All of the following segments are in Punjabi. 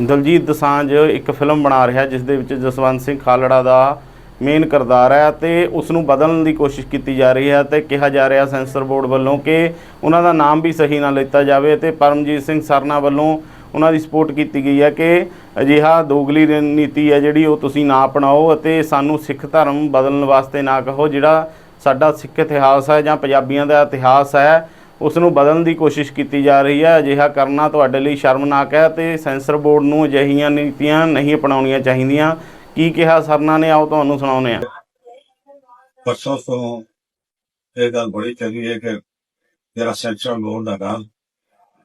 ਦਲਜੀਤ ਦਸਾਂਝ ਇੱਕ ਫਿਲਮ ਬਣਾ ਰਿਹਾ ਜਿਸ ਦੇ ਵਿੱਚ ਜਸਵੰਤ ਸਿੰਘ ਖਾਲੜਾ ਦਾ ਮੇਨ ਕਿਰਦਾਰ ਹੈ ਤੇ ਉਸ ਨੂੰ ਬਦਲਣ ਦੀ ਕੋਸ਼ਿਸ਼ ਕੀਤੀ ਜਾ ਰਹੀ ਹੈ ਤੇ ਕਿਹਾ ਜਾ ਰਿਹਾ ਸੈਂਸਰ ਬੋਰਡ ਵੱਲੋਂ ਕਿ ਉਹਨਾਂ ਦਾ ਨਾਮ ਵੀ ਸਹੀ ਨਾ ਲਿੱਤਾ ਜਾਵੇ ਤੇ ਪਰਮਜੀਤ ਸਿੰਘ ਸਰਨਾ ਵੱਲੋਂ ਉਹਨਾਂ ਦੀ ਸਪੋਰਟ ਕੀਤੀ ਗਈ ਹੈ ਕਿ ਅਜਿਹਾ ਦੋਗਲੀ ਨੀਤੀ ਹੈ ਜਿਹੜੀ ਉਹ ਤੁਸੀਂ ਨਾ ਅਪਣਾਓ ਅਤੇ ਸਾਨੂੰ ਸਿੱਖ ਧਰਮ ਬਦਲਣ ਵਾਸਤੇ ਨਾ ਕਹੋ, ਜਿਹੜਾ ਸਾਡਾ ਸਿੱਖ ਇਤਿਹਾਸ ਹੈ ਜਾਂ ਪੰਜਾਬੀਆਂ ਦਾ ਇਤਿਹਾਸ ਹੈ। ਉਸ ਨੂੰ ਬਦਲਣ ਦੀ ਕੋਸ਼ਿਸ਼ ਕੀਤੀ ਜਾ ਰਹੀ ਹੈ। ਅਜਿਹਾ ਕਰਨਾ ਤੁਹਾਡੇ ਲਈ ਸ਼ਰਮਨਾਕ ਹੈ ਤੇ ਸੈਂਸਰ ਬੋਰਡ ਨੂੰ ਅਜਿਹੀਆਂ ਨੀਤੀਆਂ ਨਹੀਂ ਅਪਣਾਉਣੀਆਂ ਚਾਹੀਦੀਆਂ। ਕੀ ਕਿਹਾ ਸਰਨਾ ਨੇ? ਆਓ ਤੁਹਾਨੂੰ ਸੁਣਾਉਂਦੇ ਹਾਂ। ਪਰਸੋਂ ਤੋਂ ਇਹ ਗੱਲ ਬੜੀ ਚੰਗੀ ਹੈ ਕਿ ਜਿਹੜਾ ਸੈਂਟਰਲ ਬੋਰਡ ਦਾ ਗੱਲ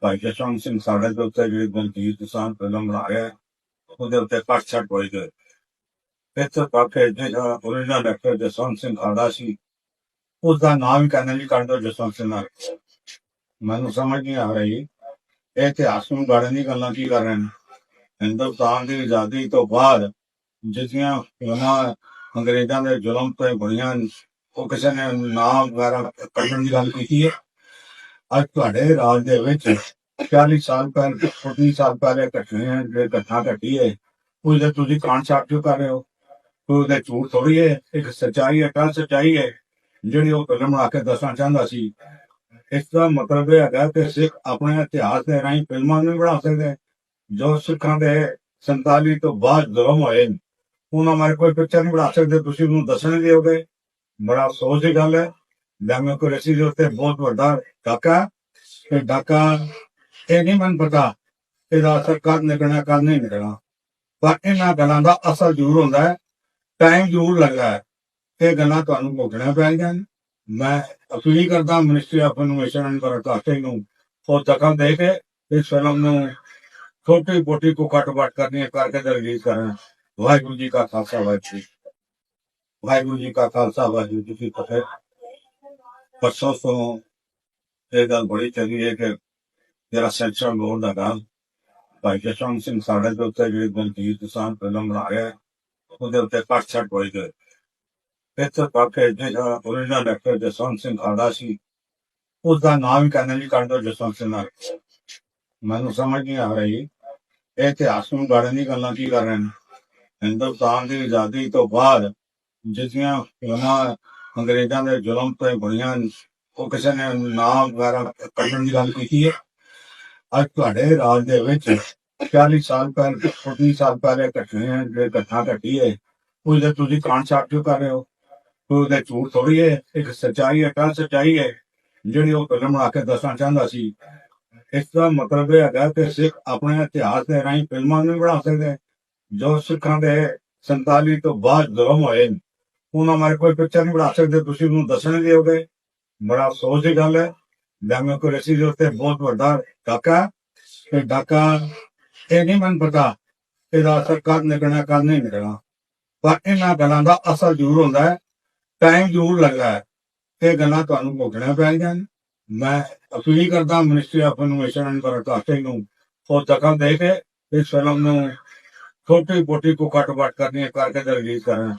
ਭਾਈ ਜਸਵੰਤ ਸਿੰਘ ਸਾਡੇ ਦੇ ਉੱਤੇ ਜਿਹੜੀ ਦਲਜੀਤ ਕਿਸਾਨ ਫਿਲਮ ਬਣਾ ਰਿਹਾ ਉਹਦੇ ਉੱਤੇ ਕੱਟ ਛੱਟ ਹੋਈ ਗਈ ਇੱਥੇ ਪਾਕੇ ਜਿਹੜਾ ਓਰੀਜਨਲ ਐਕਟਰ ਜਸਵੰਤ ਸਿੰਘ ਖਾੜਾ ਸੀ ਉਸ ਦਾ ਨਾਮ ਹੀ ਕਹਿੰਦੇ ਜੀ, ਕਰ ਦੋ ਜਸਵੰਤ ਸਿੰਘ ਨਾਲ। ਮੈਨੂੰ ਸਮਝ ਨਹੀਂ ਆ ਰਹੀ। ਇਹ ਇਤਿਹਾਸ ਨੂੰ ਗਾੜਨ ਦੀ ਗੱਲਾਂ ਕੀ ਕਰ ਰਹੇ ਨੇ। ਹਿੰਦੁਸਤਾਨ ਦੀ ਆਜ਼ਾਦੀ ਤੋਂ ਬਾਅਦ ਜਿਤਨੀਆਂ ਫਿਲਮਾਂ ਅੰਗਰੇਜ਼ਾਂ ਦੇ ਜ਼ੁਲਮ ਤੇ ਬਣੀਆਂ ਉਹ ਕਿਸੇ ਨੇ ਨਾਮ ਵਗੈਰਾ ਕੱਢਣ ਦੀ ਗੱਲ ਕੀਤੀ ਹੈ। ਅੱਜ ਤੁਹਾਡੇ ਰਾਜ ਦੇ ਵਿੱਚ 40 ਸਾਲ ਪਹਿਲ 40 ਸਾਲ ਪਹਿਲੇ ਘਟਨੇ ਜਿਹੜੇ ਘਟਨਾ ਘਟੀ ਹੈ, ਉਹਦੇ ਤੁਸੀਂ ਕਾਂਡ ਛਾਪ ਕਿਉਂ ਕਰ ਰਹੇ ਹੋ? ਉਹਦੇ ਝੂਠ ਥੋੜੀ ਹੈ, ਇੱਕ ਸੱਚਾਈ ਹੈ ਕੱਲ ਸੱਚਾਈ ਹੈ, ਜਿਹੜੀ ਉਹ ਫਿਲਮ ਬਣਾ ਕੇ ਦੱਸਣਾ ਚਾਹੁੰਦਾ ਸੀ। ਇਸ ਦਾ ਮਤਲਬ ਇਹ ਹੈਗਾ ਕਿ ਸਿੱਖ ਆਪਣੇ ਇਤਿਹਾਸ ਦੇ ਰਾਹੀਂ ਫਿਲਮਾਂ ਨਹੀਂ ਬਣਾ ਸਕਦੇ ਜੋ ਸਿੱਖਾਂ ਦੇ 47 ਤੋਂ ਬਾਅਦ ਜ਼ੁਲਮ ਹੋਏ ਨੇ, ਉਹਨਾਂ ਮਾਰੇ ਕੋਈ ਪਿਕਚਰ ਨਹੀਂ ਬਣਾ ਸਕਦੇ ਤੁਸੀਂ ਉਹਨੂੰ ਦੱਸਣ ਦਿਓਗੇ ਬੜਾ ਅਫਸੋਸ ਦੀ ਗੱਲ ਹੈ। ਡੈਮੋਕ੍ਰੇਸੀ ਦੇ ਉੱਤੇ ਬਹੁਤ ਵੱਡਾ ਡਾਕਾ ਹੈ। ਤੇ ਡਾਕਾ ਇਹ ਨਹੀਂ ਮਨ ਪਤਾ ਇਹਦਾ ਅਸਰ ਕਦ ਨਿਕਲਣਾ ਕਦ ਨਹੀਂ ਨਿਕਲਣਾ। ਪਰ ਇਹਨਾਂ ਗੱਲਾਂ ਦਾ ਅਸਰ ਜ਼ਰੂਰ ਹੁੰਦਾ ਹੈ। ਟਾਈਮ ਜ਼ਰੂਰ ਲੱਗਦਾ ਹੈ। ਇਹ ਗੱਲਾਂ ਤੁਹਾਨੂੰ ਭੁਗਤਣੀਆਂ ਪੈਣਗੀਆਂ ਨੇ। ਮੈਂ ਅਪੀਲ ਕਰਦਾ ministry of innovation and broadcasting ਨੂੰ ਉਹ ਦਖਲ ਦੇ ਕੇ ਇਸ ਫਿਲਮ ਨੂੰ ਛੋਟੀ ਬੋਟੀ ਕੋ ਕੱਟ ਵੱਟ ਕਰਨੀ ਕਰਕੇ ਤੇ ਰਿਲੀਜ਼ ਕਰਨ ਵਾਹਿਗੁਰੂ ਜੀ ਕਾ ਖਾਲਸਾ, ਵਾਹਿਗੁਰੂ ਜੀ ਵਾਹਿਗੁਰੂ ਜੀ ਕਾ ਖਾਲਸਾ, ਵਾਹਿਗੁਰੂ ਜੀ ਕੀ ਫਤਿਹ। ਪਰਸੋਂ ਤੋਂ ਇਹ ਗੱਲ ਬੜੀ ਚੰਗੀ ਹੈ ਕਿ ਜਿਹੜਾ ਸੈਂਟਰਲ ਬੋਰਡ ਦਾ ਗੱਲ ਭਾਈ ਜਸਵੰਤ ਸਿੰਘ ਸਾਡੇ ਦੇ ਉੱਤੇ ਜਿਹੜੀ ਦਲਜੀਤ ਕਿਸਾਨ ਫਿਲਮ ਬਣਾ ਰਿਹਾ ਉਹਦੇ ਉੱਤੇ ਕੱਟ ਛੱਟ ਹੋਈ ਗਈ ਇੱਥੇ ਪਾਕੇ ਜਿਹੜਾ ਓਰੀਜਨਲ ਡਾਕਟਰ ਜਸਵੰਤ ਸਿੰਘ ਖਾੜਾ ਸੀ ਉਸ ਦਾ ਨਾਮ ਹੀ ਕਹਿੰਦੇ ਨਹੀਂ ਕੱਢ ਦੋ ਜਸਵੰਤ ਸਿੰਘ ਨਾਲ। ਮੈਨੂੰ ਸਮਝ ਨਹੀਂ ਆ ਰਹੀ, ਇਹ ਇਤਿਹਾਸ ਨੂੰ ਗਾੜਨ ਦੀ ਗੱਲਾਂ ਕੀ ਕਰ ਰਹੇ ਨੇ? ਹਿੰਦੁਸਤਾਨ ਦੀ ਆਜ਼ਾਦੀ ਤੋਂ ਬਾਅਦ ਜਿਸਦੀਆਂ ਫਿਲਮਾਂ ਅੰਗਰੇਜ਼ਾਂ ਦੇ ਜ਼ੁਲਮ ਤੇ ਬਣੀਆਂ ਉਹ ਕਿਸੇ ਨੇ ਨਾਮ ਵਗੈਰਾ ਕੱਢਣ ਦੀ ਗੱਲ ਕੀਤੀ ਹੈ? ਅੱਜ ਤੁਹਾਡੇ ਰਾਜ ਦੇ ਵਿੱਚ 40 ਸਾਲ ਪਹਿਲ 40 ਸਾਲ ਪਹਿਲੇ ਘਟਨੇ ਜਿਹੜੇ ਘਟਨਾ ਘਟੀ ਹੈ, ਉਹਦੇ ਤੁਸੀਂ ਕਾਂਡ ਛਾਪ ਕਿਉਂ ਕਰ ਰਹੇ ਹੋ। ਉਹਦੇ ਝੂਠ ਥੋੜੀ ਹੈ, ਇੱਕ ਸੱਚਾਈ ਹੈ ਕੱਲ ਸੱਚਾਈ ਹੈ, ਜਿਹੜੀ ਉਹ ਫਿਲਮ ਬਣਾ ਕੇ ਦੱਸਣਾ ਚਾਹੁੰਦਾ ਸੀ। ਇਸ ਦਾ ਮਤਲਬ ਇਹ ਹੈਗਾ ਕਿ ਸਿੱਖ ਆਪਣੇ ਇਤਿਹਾਸ ਦੇ ਰਾਹੀਂ ਫਿਲਮਾਂ ਨਹੀਂ ਬਣਾ ਸਕਦੇ ਜੋ ਸਿੱਖਾਂ ਦੇ 47 ਤੋਂ ਬਾਅਦ ਜ਼ੁਲਮ ਹੋਏ ਉਹਨਾਂ ਮਾਰੇ ਕੋਈ ਪਿਕਚਰ ਨਹੀਂ ਬਣਾ ਸਕਦੇ, ਤੁਸੀਂ ਉਹਨੂੰ ਦੱਸਣ ਦਿਓਗੇ। ਬੜਾ ਅਫਸੋਸ ਦੀ ਗੱਲ ਹੈ। ਡੈਮੋਕ੍ਰੇਸੀ ਦੇ ਉੱਤੇ ਬਹੁਤ ਵੱਡਾ ਡਾਕਾ ਤੇ ਡਾਕਾ ਇਹ ਨਹੀਂ ਮਨ ਪਤਾ ਇਹਦਾ ਅਸਰ ਕਦ ਨਿਕਲਣਾ, ਕਦ ਨਹੀਂ ਨਿਕਲਣਾ। ਪਰ ਇਹਨਾਂ ਗੱਲਾਂ ਦਾ ਅਸਰ ਜ਼ਰੂਰ ਹੁੰਦਾ ਹੈ। ਟਾਈਮ ਜ਼ਰੂਰ ਲੱਗਾ ਹੈ। ਇਹ ਗੱਲਾਂ ਤੁਹਾਨੂੰ ਭੁਗਤਣੀਆਂ ਪੈਣਗੀਆਂ ਮੈਂ ਅਪੀਲ ਕਰਦਾ ministry of innovation and broadcasting ਨੂੰ ਉਹ ਦਖਲ ਦੇ ਕੇ ਇਸ ਫਿਲਮ ਨੂੰ ਛੋਟੀ ਬੋਟੀ ਕੋ ਕੱਟ ਵੱਟ ਕਰਨੀ ਕਰਕੇ ਰਿਲੀਜ਼ ਕਰਨ।